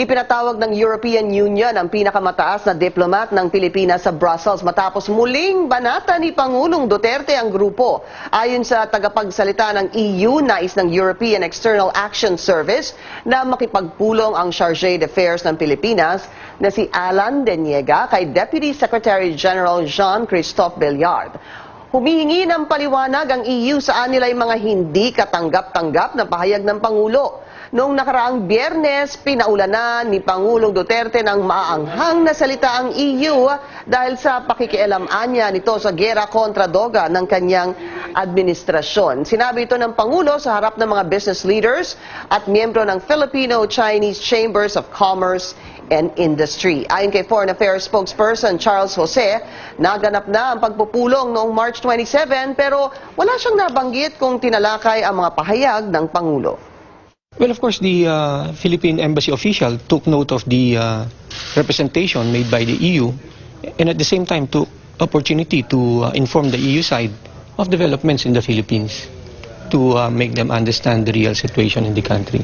Ipinatawag ng European Union ang pinakamataas na diplomat ng Pilipinas sa Brussels matapos muling banata ni Pangulong Duterte ang grupo. Ayon sa tagapagsalita ng EU, nais ng European External Action Service na makipagpulong ang Chargé d'Affaires ng Pilipinas na si Alan Deniega kay Deputy Secretary General Jean-Christophe Belliard. Humihingi ng paliwanag ang EU sa anilay mga hindi katanggap-tanggap na pahayag ng Pangulo. Noong nakaraang biyernes, pinaulanan ni Pangulong Duterte ng maaanghang na salita ang EU dahil sa pakikialaman niya nito sa gera kontra doga ng kanyang administrasyon. Sinabi ito ng Pangulo sa harap ng mga business leaders at miyembro ng Filipino-Chinese Chambers of Commerce and Industry. Ayon kay Foreign Affairs spokesperson Charles Jose, naganap na ang pagpupulong noong March 27 pero wala siyang nabanggit kung tinalakay ang mga pahayag ng Pangulo. Well, of course, the uh, Philippine embassy official took note of the uh, representation made by the EU and at the same time took opportunity to uh, inform the EU side of developments in the Philippines to uh, make them understand the real situation in the country.